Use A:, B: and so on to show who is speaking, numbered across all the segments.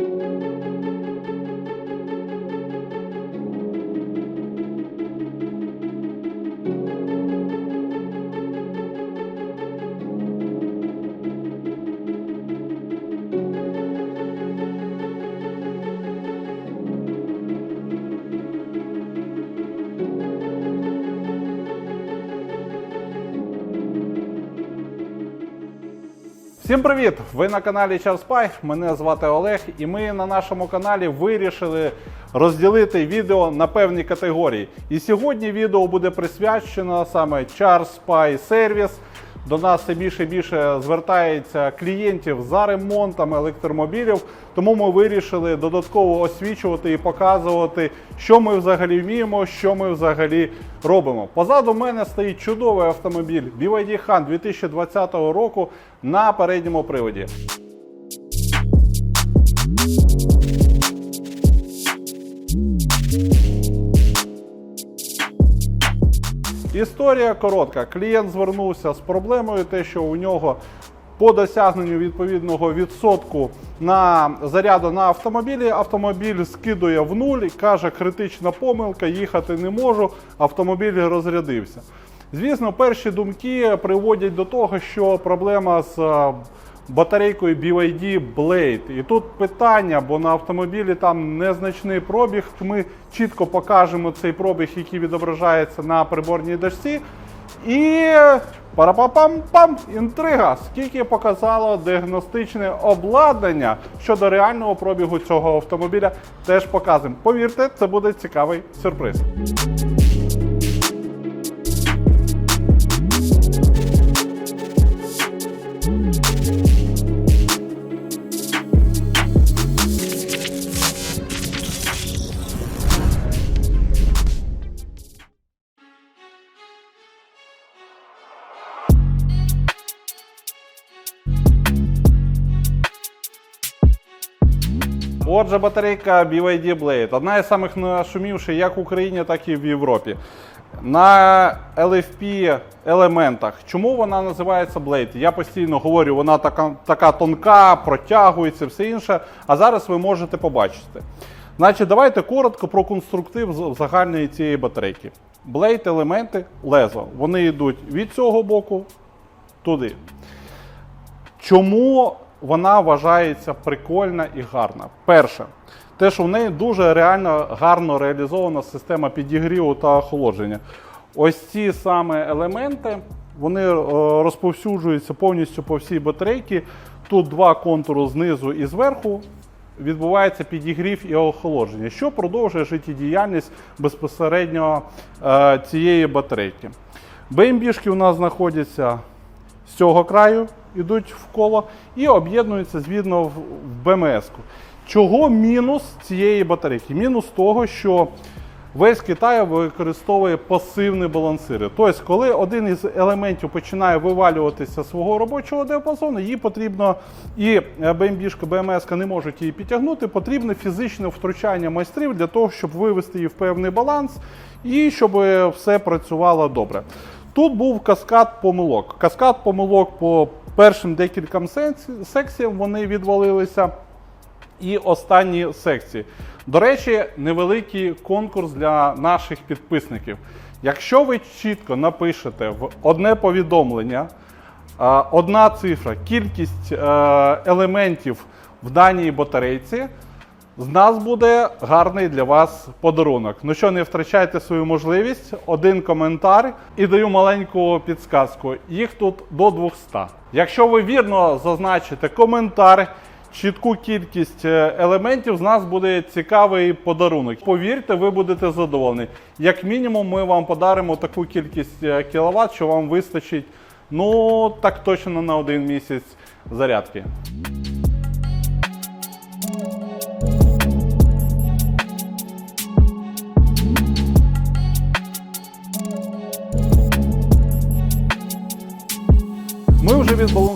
A: Thank you. Всім привіт! Ви на каналі Чарспай. Мене звати Олег, і ми на нашому каналі вирішили розділити відео на певні категорії. І сьогодні відео буде присвячено саме Spy Service. До нас все більше і більше звертається клієнтів за ремонтом електромобілів. Тому ми вирішили додатково освічувати і показувати, що ми взагалі вміємо, що ми взагалі робимо. Позаду мене стоїть чудовий автомобіль BYD Han 2020 року на передньому приводі. Історія коротка. Клієнт звернувся з проблемою, те, що у нього по досягненню відповідного відсотку на заряду на автомобілі автомобіль скидує в нуль і каже, критична помилка, їхати не можу, автомобіль розрядився. Звісно, перші думки приводять до того, що проблема з е, батарейкою BYD Blade. І тут питання, бо на автомобілі там незначний пробіг. Ми чітко покажемо цей пробіг, який відображається на приборній дошці. І парапапам-пам, інтрига, скільки показало діагностичне обладнання щодо реального пробігу цього автомобіля, теж показуємо. Повірте, це буде цікавий сюрприз. Отже, батарейка BYD Blade. Одна із самих нашумівших як в Україні, так і в Європі. На LFP елементах. Чому вона називається Blade? Я постійно говорю, вона така, така тонка, протягується, все інше. А зараз ви можете побачити. Значить, давайте коротко про конструктив загальної цієї батарейки. Blade елементи лезо. Вони йдуть від цього боку туди. Чому вона вважається прикольна і гарна? Перше, те, що в неї дуже реально гарно реалізована система підігріву та охолодження. Ось ці саме елементи вони е, розповсюджуються повністю по всій батарейці. Тут два контури знизу і зверху. Відбувається підігрів і охолодження, що продовжує життєдіяльність безпосередньо е, цієї батарейки. БМБшки у нас знаходяться з цього краю йдуть в коло і об'єднуються звідно в в БМС-ку. Чого мінус цієї батарейки? Мінус того, що весь Китай використовує пасивні балансири. Тобто, коли один із елементів починає вивалюватися з свого робочого діапазону, їй потрібно і БМБшка, БМС не можуть її підтягнути, потрібне фізичне втручання майстрів для того, щоб вивести її в певний баланс і щоб все працювало добре. Тут був каскад помилок. Каскад помилок по першим декільком секціям вони відвалилися. І останні секції. До речі, невеликий конкурс для наших підписників. Якщо ви чітко напишете в одне повідомлення, одна цифра, кількість е, елементів в даній батарейці, з нас буде гарний для вас подарунок. Ну що, не втрачайте свою можливість. Один коментар і даю маленьку підсказку. Їх тут до 200. Якщо ви вірно зазначите коментар, чітку кількість е, елементів, з нас буде цікавий подарунок. Повірте, ви будете задоволені. Як мінімум, ми вам подаримо таку кількість е, кіловат, що вам вистачить ну так точно на один місяць зарядки.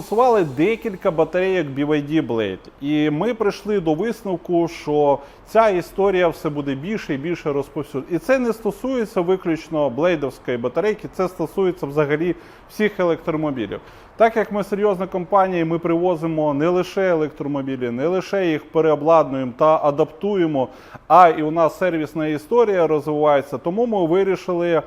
A: Відбалансували декілька батарейок BYD Blade. І ми прийшли до висновку, що ця історія все буде більше і більше розповсюджена. І це не стосується виключно блейдовської батарейки, це стосується взагалі всіх електромобілів. Так як ми серйозна компанія, ми привозимо не лише електромобілі, не лише їх переобладнуємо та адаптуємо, а і у нас сервісна історія розвивається. Тому ми вирішили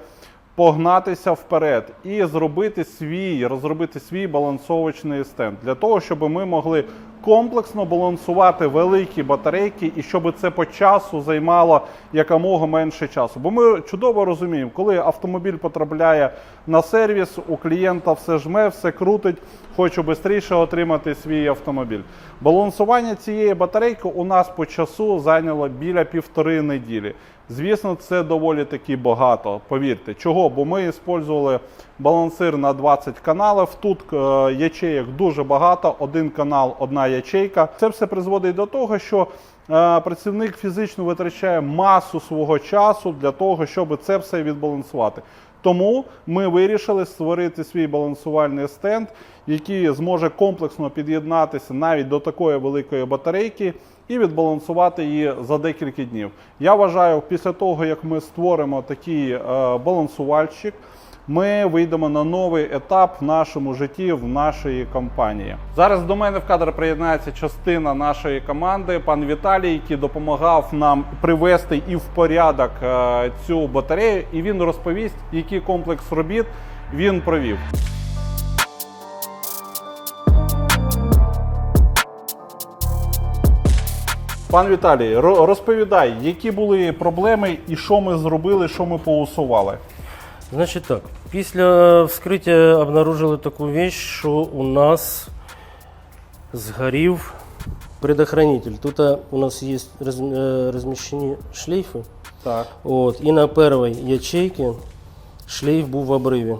A: погнатися вперед і зробити свій, розробити свій балансовочний стенд для того, щоб ми могли комплексно балансувати великі батарейки і щоб це по часу займало якомога менше часу. Бо ми чудово розуміємо, коли автомобіль потрапляє на сервіс, у клієнта все жме, все крутить, хочу швидше отримати свій автомобіль. Балансування цієї батарейки у нас по часу зайняло біля півтори неділі. Звісно, це доволі таки багато. Повірте, чого? Бо ми використовували балансир на 20 каналів. Тут е, ячеїк дуже багато, один канал, одна ячейка. Це все призводить до того, що е, працівник фізично витрачає масу свого часу для того, щоб це все відбалансувати. Тому ми вирішили створити свій балансувальний стенд, який зможе комплексно під'єднатися навіть до такої великої батарейки і відбалансувати її за декілька днів. Я вважаю, після того як ми створимо такий е, балансувальщик, ми вийдемо на новий етап в нашому житті в нашій компанії. Зараз до мене в кадр приєднається частина нашої команди, пан Віталій, який допомагав нам привести і в порядок е, цю батарею, і він розповість, який комплекс робіт він провів. Пан Віталій, розповідай, які були проблеми і що ми зробили, що ми поусували.
B: Значить так, після вскриття обнаружили таку вещь, що у нас згорів предохранитель. Тут е, у нас є е, розміщені шлейфи.
A: Так.
B: От, і на першій ячейці шлейф був в обриві.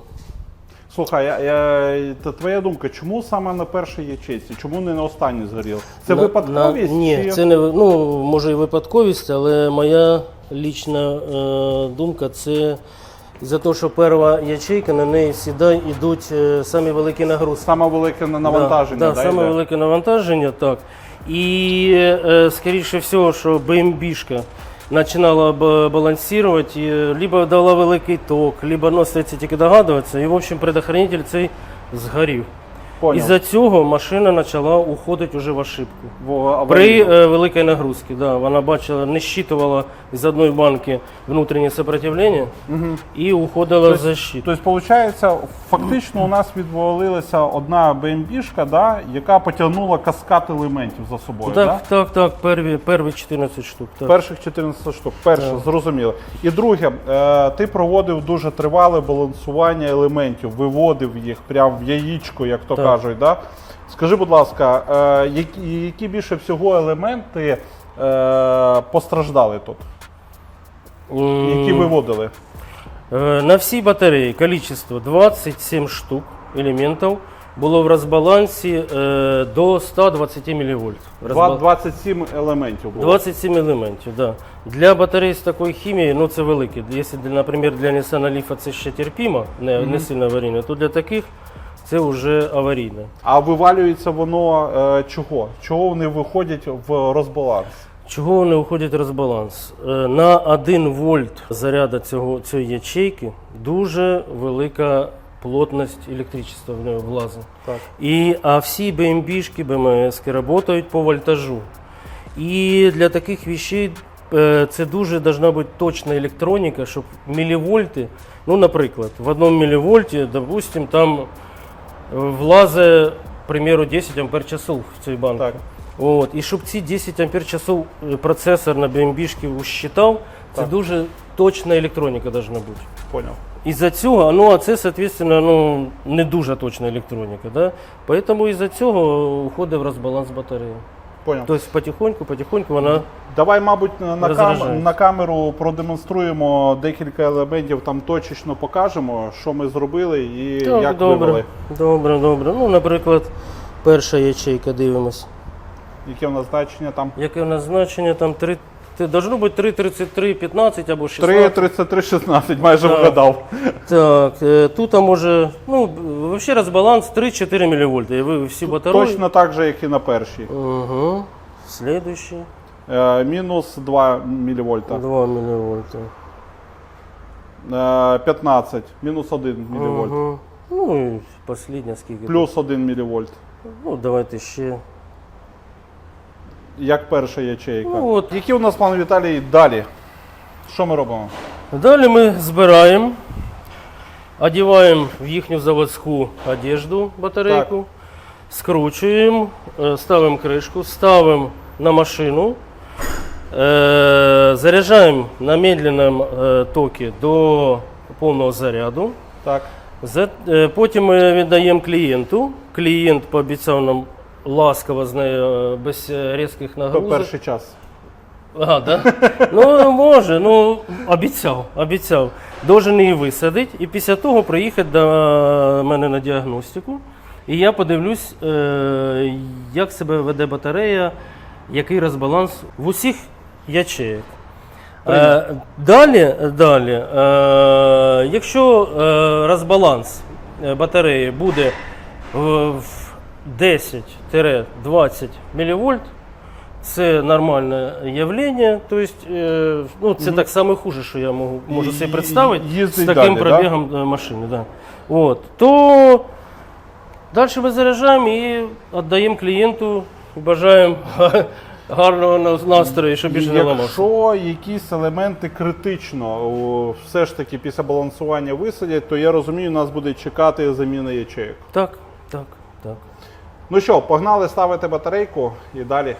A: Слухай, я, я, та твоя думка, чому саме на першій ячейці? Чому не на останній згорів? Це
B: На-
A: випадковість?
B: На, ні,
A: чи...
B: це не ну, може і випадковість, але моя лічна е, думка це за те, що перша ячейка на неї завжди йдуть е, самі великі нагрузки.
A: саме велике навантаження.
B: Да,
A: да,
B: да, саме
A: йде?
B: велике навантаження, так. І е, скоріше всього, що БМБшка починала балансувати, е, либо дала великий ток, либо ну, це тільки догадуватися. І, в общем, предохранитель цей згорів.
A: Поняв.
B: Із-за цього машина почала уходити вже в ошибку.
A: В.
B: При е, великій нагрузці, да, вона бачила, не щитувала з одної банки внутрішнє сопротивлення і уходила в защиту.
A: Тобто, виходить, фактично у нас відвалилася одна БМБшка, да, яка потягнула каскад елементів за собою. да?
B: Так, так, так, перві, перві 14 штук. Так.
A: Перших 14 штук. Перше,
B: Так.
A: зрозуміло. І друге, е, ти проводив дуже тривале балансування елементів, виводив їх прямо в яєчко, як то
B: Так
A: кажуть. Да? Скажи, будь ласка, е, які, які більше всього елементи е, постраждали тут?
B: М,
A: Які виводили?
B: Э, На всей батарее количество 27 штук элементов было в разбалансе э, до 120 милливольт.
A: Два-
B: Розбал-
A: 27 елементів було.
B: 27 елементів, да. Для батарей з такою хімією, ну це велике. Якщо, для- наприклад, для Nissan Leaf це ще терпімо, не, не сильно аварійно, то для таких це вже аварійне.
A: А вивалюється воно е, чого? Чого вони виходять в розбаланс?
B: Чого вони уходять в розбаланс? Е, На 1 вольт заряду цього, цієї ячейки дуже велика плотність електричества в нього влазить.
A: Так.
B: І, а всі БМБшки, БМС працюють по вольтажу. І для таких вещей е, це дуже должна бути точна електроніка, щоб мілівольти, ну, наприклад, в одному мілівольті, допустим, там влазить, к примеру, 10 ампер часов в цій банку.
A: Так.
B: От, і щоб ці 10 ампер часов е, процесор на BMB усчитав, це
A: Так.
B: дуже точна електроніка должна бути.
A: Понял.
B: Із-за цього, ну а це, соответственно, ну, не дуже точна електроніка. Да? Поэтому із-за цього уходить в розбаланс батареї.
A: Понял.
B: Тобто потихеньку, потихеньку вона.
A: Давай, мабуть, на кам на камеру продемонструємо декілька елементів, там точечно покажемо, що ми зробили і
B: так,
A: як
B: добре.
A: вивели.
B: Добре, добре. Ну, наприклад, перша ячейка дивимось.
A: Яке в нас значення там?
B: Яке в нас значення там 3 ти должно бути 3,33,15 або 16.
A: 3,33,16, майже
B: Так.
A: вгадав.
B: Так, е, тут може, ну, взагалі розбаланс 3-4 мВ. Всі батареї.
A: Точно так же, як і на першій.
B: Угу. Слідуючий.
A: Е, мінус 2 мВ.
B: 2 мВ.
A: 15, мінус 1 мВ.
B: Угу. Ну і останнє скільки.
A: Плюс 1 мВ.
B: Ну, давайте ще.
A: Як перша ячейка.
B: Ну, от.
A: Які у нас, пане Віталій, далі? Що ми робимо?
B: Далі ми збираємо, одягаємо в їхню заводську одежду, батарейку, скручуємо, е, ставимо кришку, ставимо на машину, е, заряджаємо на медленному е, токі до повного заряду.
A: Так.
B: Потім ми віддаємо клієнту. Клієнт пообіцяв нам ласково з нею е, без е, різких
A: То
B: нагрузок.
A: перший час.
B: А, да? ну, може, ну, обіцяв, обіцяв. Должен її висадити і після того приїхати до мене на діагностику. І я подивлюсь, е, як себе веде батарея, який розбаланс в усіх ячеях. Е, далі, далі е, якщо е, розбаланс батареї буде в 10-20 мВ, це нормальне явлення. Тобто, ну, це так саме хуже, що я можу, можу собі
A: І-
B: представити з таким
A: далі,
B: пробігом е, машини. Да. От, то далі ми заряджаємо і віддаємо клієнту. Бажаємо гарного настрою, щоб більше не ламався.
A: Якщо якісь елементи критично все ж таки після балансування висадять, то я розумію, нас буде чекати заміна ячеїк.
B: Так, так.
A: Ну що, погнали ставити батарейку і далі.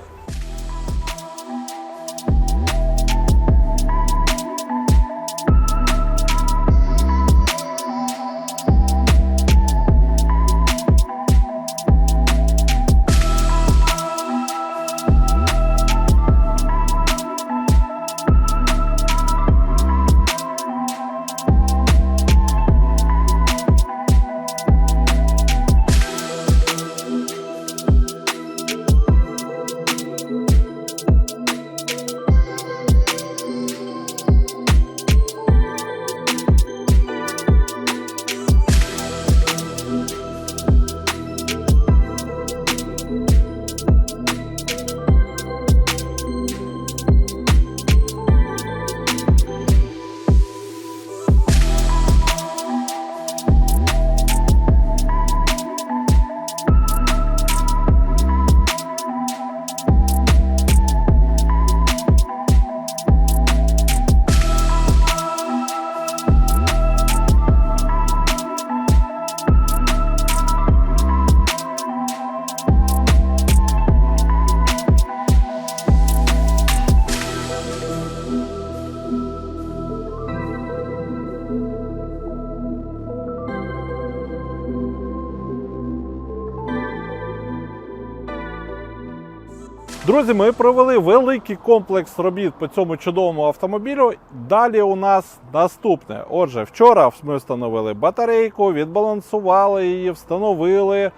A: Друзі, ми провели великий комплекс робіт по цьому чудовому автомобілю. Далі у нас наступне. Отже, вчора ми встановили батарейку, відбалансували її, встановили,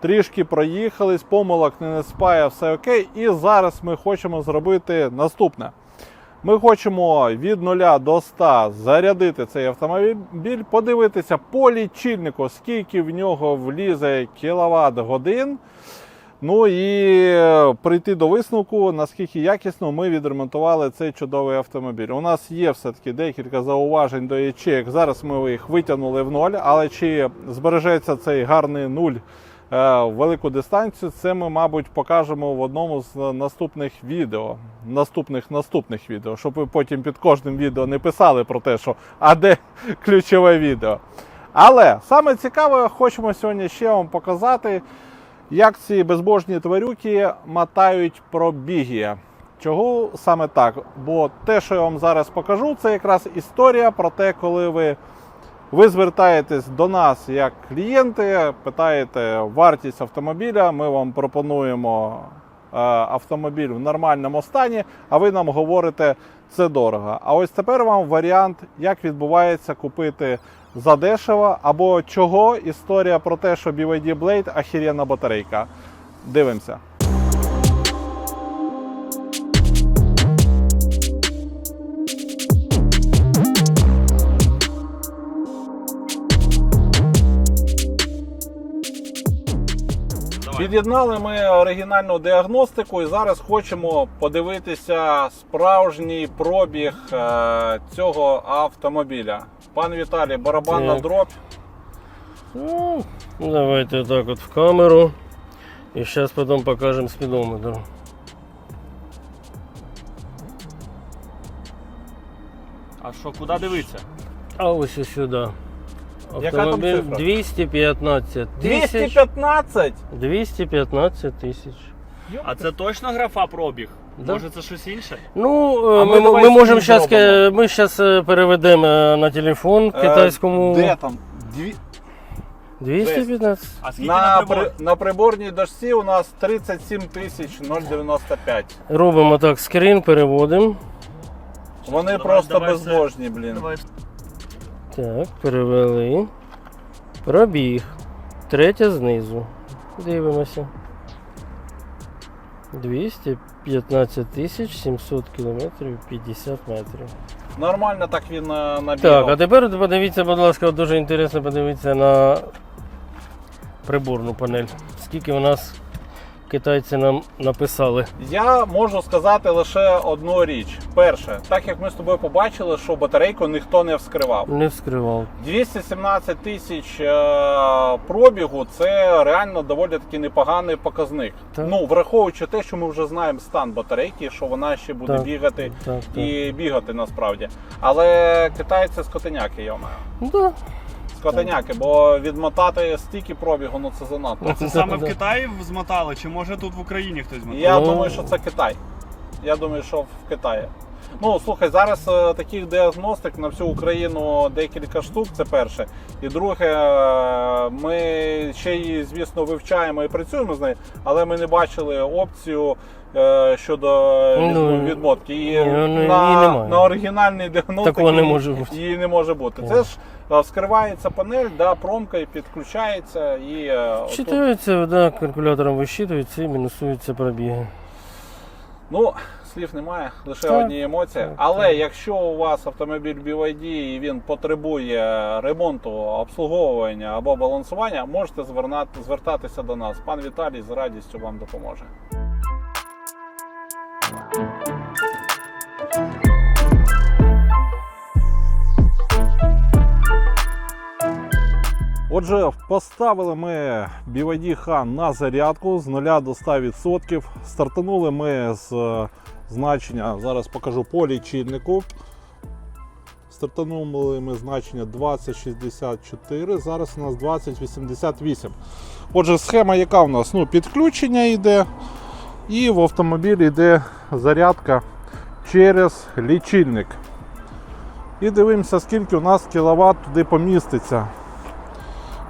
A: трішки проїхались, помилок не неспає, все окей. І зараз ми хочемо зробити наступне. Ми хочемо від 0 до 100 зарядити цей автомобіль, подивитися по лічильнику, скільки в нього влізе кіловат годин. Ну і е, прийти до висновку, наскільки якісно ми відремонтували цей чудовий автомобіль. У нас є все-таки декілька зауважень до ячеек. Зараз ми їх витягнули в ноль, але чи збережеться цей гарний нуль е, велику дистанцію, це ми, мабуть, покажемо в одному з наступних відео. Наступних наступних відео, щоб ви потім під кожним відео не писали про те, що а де ключове відео. Але саме цікаве, хочемо сьогодні ще вам показати, як ці безбожні тварюки мотають пробіги. Чого саме так? Бо те, що я вам зараз покажу, це якраз історія про те, коли ви, ви звертаєтесь до нас як клієнти, питаєте вартість автомобіля, ми вам пропонуємо е, автомобіль в нормальному стані, а ви нам говорите, це дорого. А ось тепер вам варіант, як відбувається купити задешево, або чого історія про те, що BYD Blade ахірєнна батарейка. Дивимося. Від'єднали ми оригінальну діагностику і зараз хочемо подивитися справжній пробіг е, цього автомобіля. Пан Віталій, барабанна
B: Так.
A: дробь.
B: Ну, давайте так от в камеру. І зараз потім покажемо спідометр.
C: А що, куди дивитися?
B: А ось і сюди.
A: Яка там
B: Автомобіль
A: цифра?
B: 215 тисяч.
A: 215!
B: 215 тисяч.
C: А це точно графа пробіг?
B: Да.
C: Може це щось інше?
B: Ну,
A: А
B: е,
A: ми
B: ми,
A: давай
B: ми можемо зараз
A: зробимо.
B: ми зараз переведемо е, на телефон китайському
A: Е, Де там? Дві...
B: 215.
C: А скільки на,
A: На,
C: прибор?
A: при... на приборній дошці у нас 37 тисяч 095.
B: Робимо так, скрін переводимо.
A: Вони
C: Давай,
A: просто
C: давай
A: безбожні, блін.
C: Давай.
B: Так, перевели. Пробіг. Третя знизу. Дивимося. 215 тисяч 700 кілометрів 50 метрів.
A: Нормально так він е, набігав.
B: Так, а тепер подивіться, будь ласка, дуже інтересно подивитися на приборну панель. Скільки у нас китайці нам написали.
A: Я можу сказати лише одну річ. Перше, так як ми з тобою побачили, що батарейку ніхто не вскривав.
B: Не вскривав.
A: 217 тисяч е, пробігу це реально доволі таки непоганий показник.
B: Так.
A: Ну, враховуючи те, що ми вже знаємо стан батарейки, що вона ще буде
B: Так,
A: бігати
B: Так, так.
A: і бігати насправді. Але китайці скотиняки, я маю.
B: Да.
A: Скотиняки, бо відмотати стільки пробігу, ну це занадто.
C: Це саме в Китаї змотали, чи може тут в Україні хтось змотав?
A: Я
B: Ну.
A: думаю, що це Китай. Я думаю, що в Китаї. Ну, слухай, зараз е, таких діагностик на всю Україну декілька штук, це перше. І друге, е, ми ще її, звісно, вивчаємо і працюємо з нею, але ми не бачили опцію е, щодо
B: Ну,
A: відмотки. І
B: ну,
A: на, на
B: може бути.
A: її не може бути. Це ж вскривається панель, да, промка і підключається. І, е,
B: да, калькулятором висчитуються і мінусуються пробіги.
A: Ну, слів немає, лише
B: Так.
A: одні емоції. Але якщо у вас автомобіль BYD і він потребує ремонту, обслуговування або балансування, можете звертатися до нас. Пан Віталій з радістю вам допоможе. Отже, поставили ми BYD Han на зарядку з 0 до 100%. Стартанули ми з е, значення, зараз покажу по лічильнику. Стартанули ми значення 2064, зараз у нас 2088. Отже, схема, яка у нас? Ну, підключення йде, і в автомобілі йде зарядка через лічильник. І дивимося, скільки у нас кіловат туди поміститься.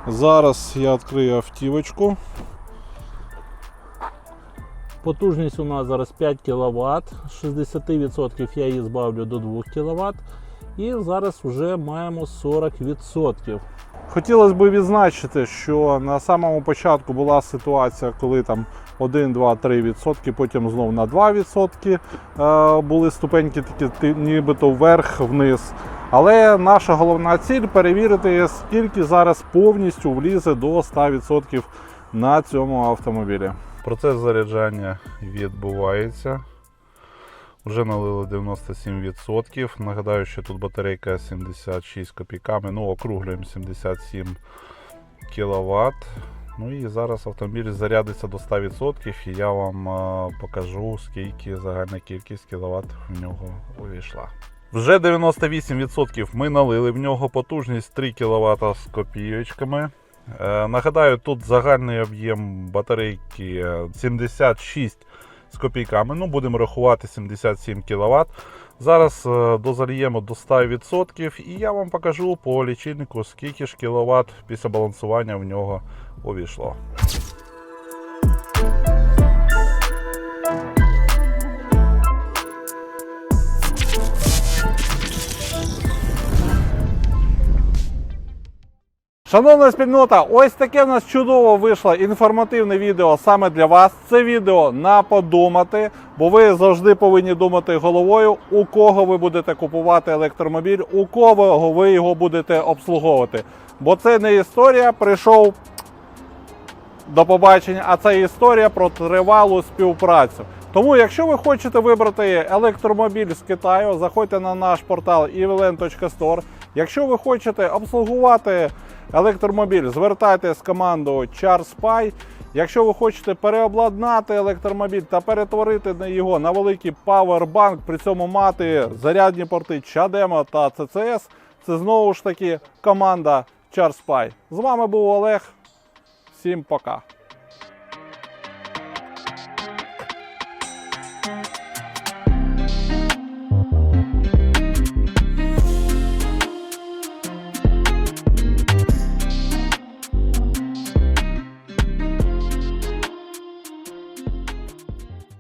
A: Зараз я відкрию автівочку. Потужність у нас зараз 5 кВт. З 60% я її збавлю до 2 кВт. І зараз вже маємо 40%. Хотілося б відзначити, що на самому початку була ситуація, коли там 1, 2, 3 відсотки, потім знов на 2 відсотки е, були ступеньки такі нібито вверх-вниз. Але наша головна ціль перевірити, скільки зараз повністю влізе до 100% на цьому автомобілі. Процес заряджання відбувається. Вже налили 97%. Нагадаю, що тут батарейка 76 копійками, ну округлюємо 77 кВт. Ну і зараз автомобіль зарядиться до 100% і я вам е, покажу, скільки загальна кількість кіловат в нього увійшла. Вже 98% ми налили в нього потужність 3 кВт з копійочками. Е, Нагадаю, тут загальний об'єм батарейки е, 76 з копійками. Ну, будемо рахувати 77 кВт. Зараз е, дозальємо до 100% і я вам покажу по лічильнику, скільки ж кіловат після балансування в нього увійшло. Шановна спільнота, ось таке в нас чудово вийшло інформативне відео саме для вас. Це відео на подумати, бо ви завжди повинні думати головою, у кого ви будете купувати електромобіль, у кого ви його будете обслуговувати. Бо це не історія, прийшов до побачення. А це історія про тривалу співпрацю. Тому, якщо ви хочете вибрати електромобіль з Китаю, заходьте на наш портал evelen.store. Якщо ви хочете обслугувати електромобіль, звертайтеся з командою CharSpy. Якщо ви хочете переобладнати електромобіль та перетворити його на великий павербанк, при цьому мати зарядні порти Чадема та CCS, це знову ж таки команда CharSpy. З вами був Олег. Всім пока.